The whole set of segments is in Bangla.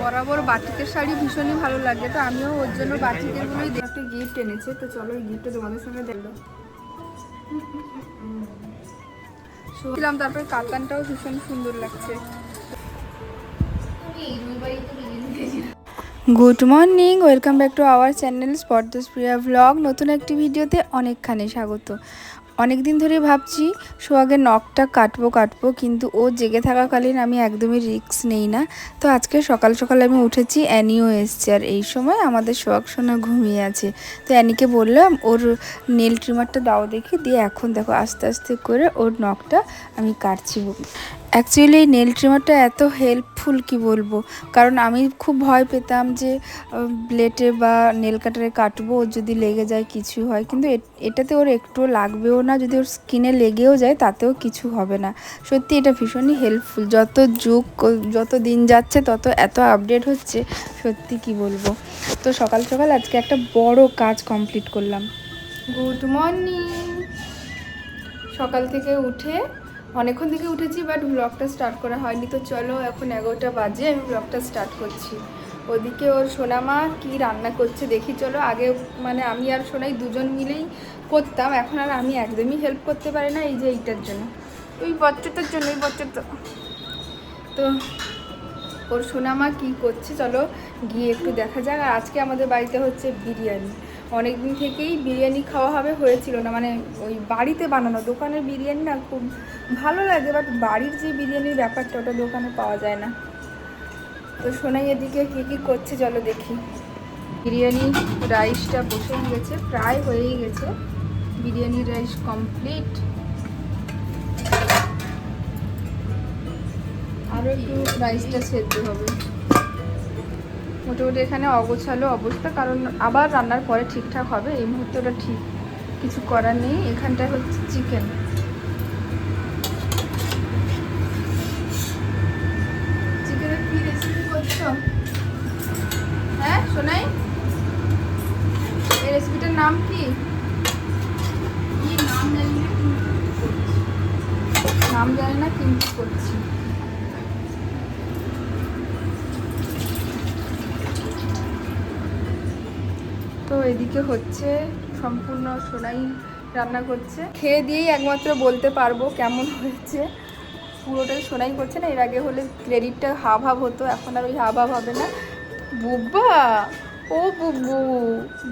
বরাবর বাটিকের শাড়ি ভীষণই ভালো লাগে, তো আমিও ওর জন্য বাটিকের গুলোই একটা গিফট এনেছে, তো চলো এই গিফটটা তোমাদের সঙ্গে দেখল শুনলাম তারপরে কাতানটাও ভীষণ সুন্দর লাগছে। Good morning welcome back to our channel spot sports Priya vlog নতুন একটি ভিডিওতে অনেকখানি স্বাগত। অনেক দিন ধরে ভাবছি সোহাগের নখটা কাটবো কাটবো, কিন্তু ও জেগে থাকাকালীন আমি একদমই রিস্ক নেই না। তো আজকে সকাল সকাল আমি উঠেছি, অ্যানিও এসছে। আর এই সময় আমাদের সোহাগ সোনা ঘুমিয়ে আছে। তো অ্যানিকে বললাম, ওর নেল ট্রিমারটা দাও দেখি, দিয়ে এখন দেখো আস্তে আস্তে করে ওর নখটা আমি কাটছি। অ্যাকচুয়ালি এই নেল ট্রিমারটা এত হেল্পফুল কি বলব? কারণ আমি খুব ভয় পেতাম যে ব্লেটে বা নেল কাটারে কাটবো যদি লেগে যায় কিছু হয়। কিন্তু এটাতে ওর একটু লাগবেও না, যদি ওর স্কিনে লেগেও যায় তাতেও কিছু হবে না। সত্যি এটা ভীষণই হেল্পফুল যত যুগ, যত দিন যাচ্ছে, তত এত আপডেট হচ্ছে, সত্যি কি বলব। তো সকাল সকাল আজকে একটা বড় কাজ কমপ্লিট করলাম। গুড মর্নিং সকাল থেকে উঠে, অনেকক্ষণ থেকে উঠেছি বাট ব্লগটা স্টার্ট করা হয়নি। তো চলো এখন এগারোটা বাজে, আমি ব্লগটা স্টার্ট করছি। ওদিকে ওর সোনামা কি রান্না করছে দেখি চলো আগে মানে আমি আর সোনাই দুজন মিলেই করতাম এখন আর আমি একদমই হেল্প করতে পারি না এই যে এইটার জন্য। ওই বাচ্চাটার জন্য ওই বাচ্চাটা। তো ওর সোনামা কি করছে চলো গিয়ে একটু দেখা যাক আর আজকে আমাদের বাড়িতে হচ্ছে বিরিয়ানি। অনেক দিন থেকেই বিরিয়ানি খাওয়া হবে হয়েছিল না মানে ওই বাড়িতে বানানো দোকানের বিরিয়ানি না খুব ভালো লাগে বাট বাড়ির যে বিরিয়ানির ব্যাপারটা ওটা দোকানে পাওয়া যায় না। তো সোনাই এদিকে কী কী করছে চলো দেখি। বিরিয়ানি রাইসটা বসেই গেছে, প্রায় হয়েই গেছে। Biryani rice complete. আরও একটু রাইসটা সেদ্ধ হবে। মোটামুটি এখানে অগোছালো অবস্থা, কারণ আবার রান্নার পরে ঠিকঠাক হবে। এই মুহূর্তে ওটা ঠিক কিছু করার নেই। এখানটায় হচ্ছে চিকেন রেসিপি হ্যাঁ শোনাই এই রেসিপিটার নাম কি। নাম জানি না কিন্তু করছি। তো এদিকে হচ্ছে সম্পূর্ণ সোনাই রান্না করছে। খেয়ে দিয়েই একমাত্র বলতে পারব কেমন হয়েছে। পুরোটাই সোনাই করছে না, এর আগে হলে ক্রেডিটটা হাব হাব হতো, এখন আর ওই হাব হাব হবে না। বুব্বা, ও বুব্বু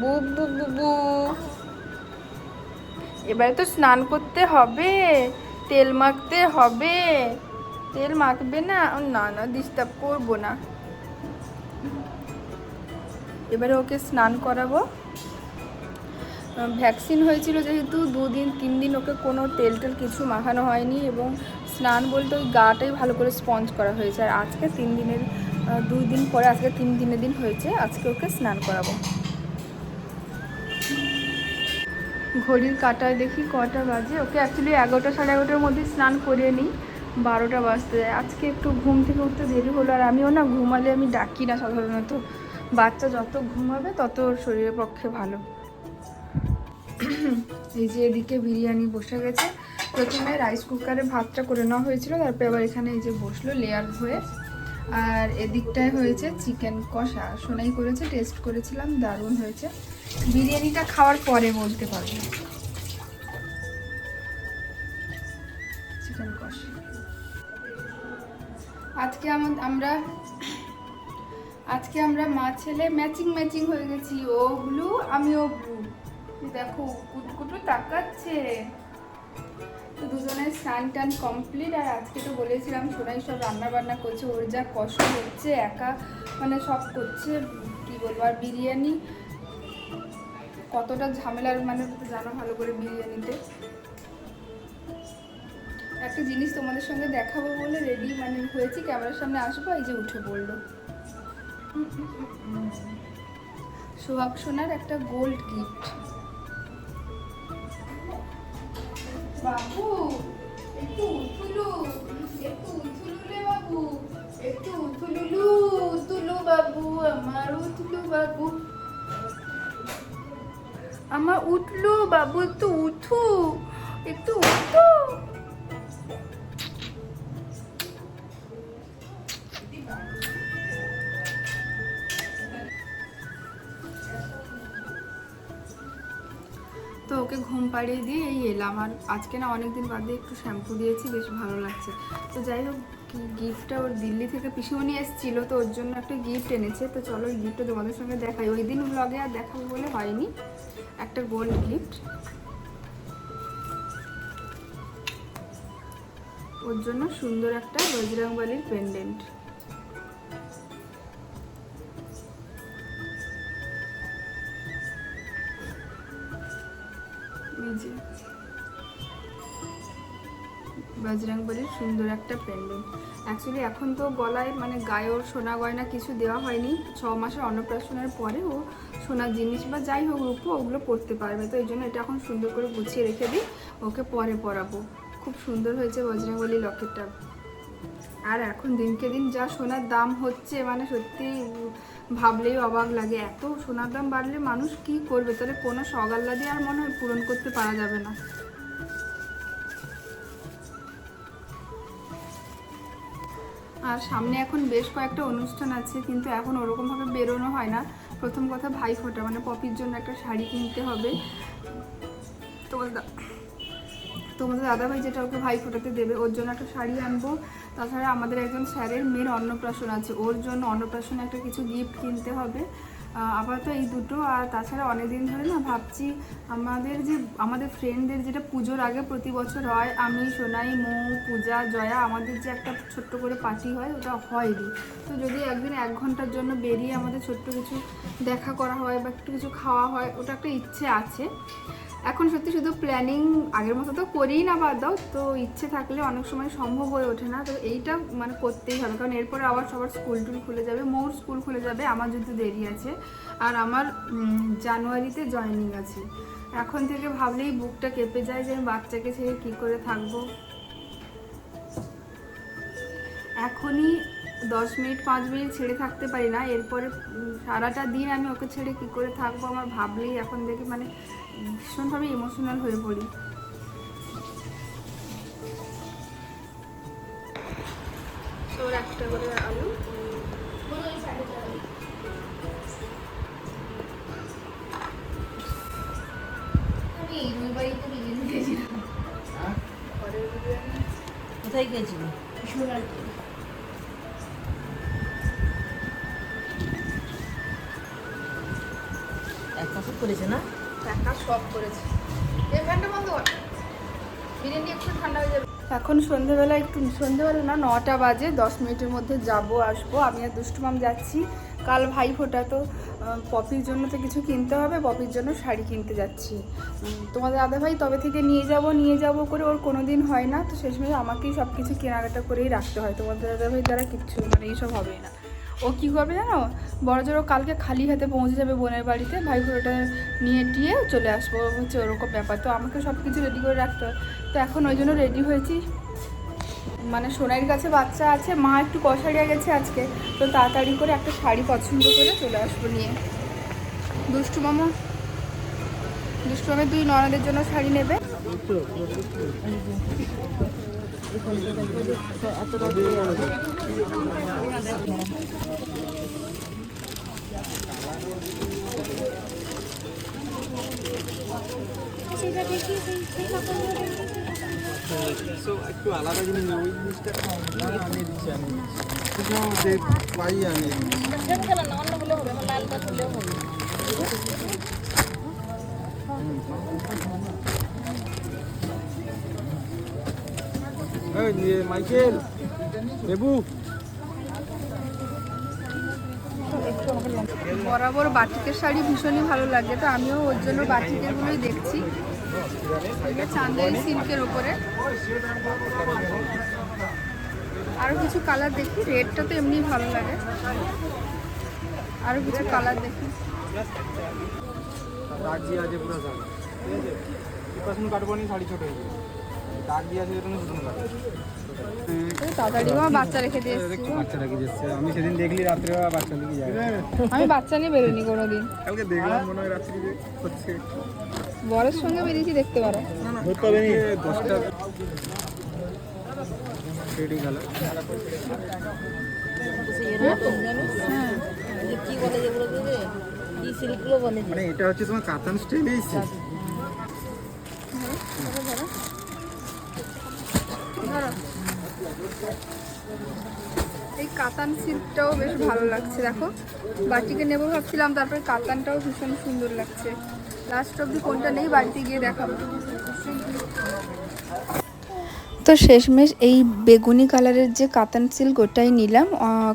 বুব্বু বুবু এবারে তো স্নান করতে হবে, তেল মাখতে হবে। তেল মাখবে না না না ডিস্টার্ব করব না। এবারে ওকে স্নান করাবো। ভ্যাকসিন হয়েছিল যেহেতু দুদিন তিন দিন ওকে কোনো তেল টেল কিছু মাখানো হয়নি এবং স্নান বলতে ওই গাটাই ভালো করে স্পঞ্জ করা হয়েছে। আর আজকে তিন দিনের দুই দিন পরে আজকে তিন দিনের দিন হয়েছে, আজকে ওকে স্নান করাবো। ঘড়ির কাটায় দেখি কটা বাজে। ওকে অ্যাকচুয়ালি এগারোটা সাড়ে এগারোটার মধ্যে স্নান করিয়ে নিই, বারোটা বাজতে যায়। আজকে একটু ঘুম থেকে উঠতে দেরি হলো, আর আমিও না ঘুমালে আমি ডাকি না সাধারণত। বাচ্চা যত ঘুমাবে তত শরীরের পক্ষে ভালো। এই যে এদিকে বিরিয়ানি বসে গেছে। প্রথমে রাইস কুকারে ভাতটা করে নেওয়া হয়েছিল, তারপরে আবার এখানে এই যে বসল লেয়ার হয়ে। আর এদিকটায় হয়েছে চিকেন কষা। সোনাই করেছে টেস্ট করেছিলাম, দারুণ হয়েছে। বিরিয়ানিটা খাওয়ার পরে বলতে পারব। চিকেন কষা। আজকে আমা- আমরা, আজকে আমরা মা ছেলে ম্যাচিং ম্যাচিং হয়ে গেছি। ও ব্লু আমি ও ব্লু দেখো কুটকুটু তাকাচ্ছে। তো দুজনের স্নান টান কমপ্লিট আর আজকে তো বলেছিলাম, সোনাই সব রান্না বান্না করছে, ওর যা কষ্ট হচ্ছে, একা মানে সব করছে, কি বলব, আর বিরিয়ানি, কতটা ঝামেলার মানে জানো ভালো করে বিরিয়ানিতে। একটা জিনিস তোমাদের সঙ্গে দেখাবো বলে রেডি মানে হয়েছি ক্যামেরার সামনে আসব, এই যে উঠে পড়ল। সোহাগ সোনার একটা গোল্ড গিফট বাবু, একটু উঠুলু একটু উঠুলু রে বাবু, একটু উঠুলুলু তুলু বাবু, আমার উঠলু বাবু। আমার উঠলু বাবু, একটু উঠু একটু উঠু ওকে ঘুম পাড়িয়ে দিয়ে এই এলাম। আর আজকে না অনেক দিন বাদে একটু শ্যাম্পু দিয়েছি, বেশ ভালো লাগছে। তো যাই হোক গিফটটা ওর দিল্লি থেকে পিসিমণি এসেছিল, তো ওর জন্য একটা গিফট এনেছে। তো চলো ওই গিফটটা তোমাদের সঙ্গে দেখাই। ওই দিন ব্লগে আর দেখাবো বলে হয়নি। একটা গোল্ড গিফট ওর জন্য সুন্দর একটা বজরংবালির পেন্ডেন্ট বজরংবলির সুন্দর একটা পেন্ডেন্ট অ্যাকচুয়ালি এখন তো গলায় মানে গায়ে ওর সোনা গয়না কিছু দেওয়া হয়নি। ছ মাসের অন্নপ্রাশনের পরে ও সোনার জিনিস বা যাই হোক রূপো ওগুলো পরতে পারবে। তো এই জন্য এটা এখন সুন্দর করে গুছিয়ে রেখে দিই। ওকে পরে পরাবো। খুব সুন্দর হয়েছে বজরংবলী লকেটটা। আর এখন দিনকে দিন যা সোনার দাম হচ্ছে মানে সত্যি ভাবলেই অবাক লাগে। এত সোনার দাম বাড়লে মানুষ কি করবে? তাহলে কোনো সগাল্লা দিয়ে আর মনে হয় পূরণ করতে পারা যাবে না। আর সামনে এখন বেশ কয়েকটা অনুষ্ঠান আছে, কিন্তু এখন ওরকমভাবে বেরোনো হয় না। প্রথম কথা ভাই ফোটা মানে পপির জন্য একটা শাড়ি কিনতে হবে। তোমাদের দা- তোমাদের দাদাভাই যেটা ওকে ভাই ফোটাতে দেবে, ওর জন্য একটা শাড়ি আনব। তাছাড়া আমাদের একজন স্যারের মেয়ের অন্নপ্রাশন আছে, ওর জন্য অন্নপ্রাশনে একটা কিছু গিফট কিনতে হবে। আপাতত এই দুটো, আর তাছাড়া অনেকদিন ধরে না ভাবছি, আমাদের যে, আমাদের ফ্রেন্ডদের যেটা পুজোর আগে প্রতি বছর হয়, আমি, সোনাই, মৌ, পূজা, জয়া, আমাদের যে একটা ছোট্ট করে পার্টি হয়, ওটা হয়নি। তো যদি একদিন এক ঘণ্টার জন্য বেরিয়ে আমাদের ছোট্ট কিছু দেখা করা হয় বা একটু কিছু খাওয়া হয়, ওটা একটা ইচ্ছে আছে। এখন সত্যি শুধু প্ল্যানিং আগের মতো তো করিই না বাদ দাও, তো ইচ্ছে থাকলে অনেক সময় সম্ভব হয়ে ওঠে না, তো এইটা মানে করতেই হবে। কারণ এরপরে আবার সবার স্কুল টুল খুলে যাবে মোর স্কুল খুলে যাবে, আমার যদি দেরি আছে। আর আমার জানুয়ারিতে জয়েনিং আছে। এখন থেকে ভাবলেই বুকটা কেঁপে যায় যে আমি বাচ্চাকে ছেড়ে কী করে থাকব। এখনই দশ মিনিট, পাঁচ মিনিট ছেড়ে থাকতে পারি না। এরপরে সারাটা দিন আমি ওকে ছেড়ে কি করে থাকব আমার ভাবলেই এখন দেখি মানে ভীষণভাবে ইমোশনাল হয়ে পড়ি। তোর একটা করে আলু। বিরিয়ানি কোথায় গেছিল এক বছর করেছে না? সব করেছে বিরিয়ানি একটু ঠান্ডা হয়ে যাবে এখন সন্ধেবেলা একটু, সন্ধেবেলা না, নটা বাজে, দশ মিনিটের মধ্যে যাব, আসব। আমি আর দুষ্টুমাম যাচ্ছি। কাল ভাই ফোটা, তো পপির জন্য তো কিছু কিনতে হবে, পপির জন্য শাড়ি কিনতে যাচ্ছি। তোমাদের দাদা ভাই তবে থেকে নিয়ে যাব নিয়ে যাব করে, ওর কোনো দিন হয় না, তো শেষমেশ আমাকেই সব কিছু কেনাকাটা করেই রাখতে হয়। তোমাদের দাদা ভাই দ্বারা কিচ্ছু মানে এইসব হবেই না। ও কী করবে জানো? বড় জোর কালকে খালি হাতে পৌঁছে যাবে বোনের বাড়িতে। ভাই ফোটাটা নিয়ে টিয়ে চলে আসব। হচ্ছে ওরকম ব্যাপার। তো আমাকে সব কিছু রেডি করে রাখতে হয় তো এখন ওই জন্য রেডি হয়েছি। মানে সোনাইয়ের কাছে বাচ্চা আছে। মা একটু কষারিয়া গেছে আজকে। তো তাড়াতাড়ি করে একটা শাড়ি পছন্দ করে চলে আসব নিয়ে। দুষ্টু মামা। দুষ্টু মামা দুই ননদের জন্য শাড়ি নেবে? So, একটু আলাদা জিনিস না, ওই জিনিসটা না, আমি দিচ্ছি, আমি দিচ্ছি। কিছু যে পাই আমি এই, ইয়ে, মাইকেল লেবু বরাবর বাটিকের শাড়ি ভীষণই ভালো লাগে তো আমিও ওর জন্য বাটিকেরগুলোই দেখছি। এটা চান্দেরি সিল্কের ওপরে আরও কিছু কালার দেখি রেডটা তো এমনি ভালো লাগে। আরও কিছু কালার দেখি। দিয়ে আছে পুরো দাগ ঠিক আছে কাটবো শাড়ি ছোট আমি সেদিন দেখলি রাত্রে বাচ্চা নিয়ে বেরোনি কোনোদিন। কালকে দেখলাম রাত্রি যে হচ্ছে। বরের সঙ্গে বেরিয়েছি দেখতে পারো। হ্যাঁ কি বলে যেগুলো কি সিল্কগুলো বলে মানে এটা হচ্ছে তোমার কাতান স্টাইল এসছে এই কাতান সিল্কটাও বেশ ভালো লাগছে, দেখো। বাটিকে নেব ভাবছিলাম, তারপরে কাতানটাও ভীষণ সুন্দর লাগছে। লাস্ট অব্দি কোনটা নেই, বাড়িতে গিয়ে দেখাবো। তো শেষমেশ এই বেগুনি কালারের যে কাতান সিল্ক ওটাই নিলাম।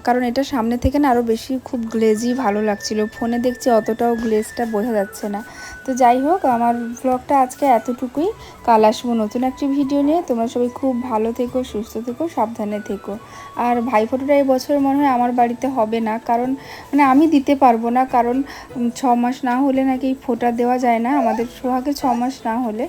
কারণ এটা সামনে থেকে না আরও বেশি খুব গ্লেজি ভালো লাগছিল। ফোনে দেখছি অতটাও গ্লেজটা বোঝা যাচ্ছে না। তো যাই হোক, আমার ব্লগটা আজকে এতটুকুই। কাল আসব নতুন একটি ভিডিও নিয়ে। তোমরা সবাই খুব ভালো থেকো, সুস্থ থেকো, সাবধানে থেকো। আর ভাইফোঁটাটা এই বছর মনে হয় আমার বাড়িতে হবে না। কারণ মানে আমি দিতে পারব না। কারণ ছ মাস না হলে নাকি ফোটা দেওয়া যায় না। আমাদের সোহাগে ছ মাস না হলে।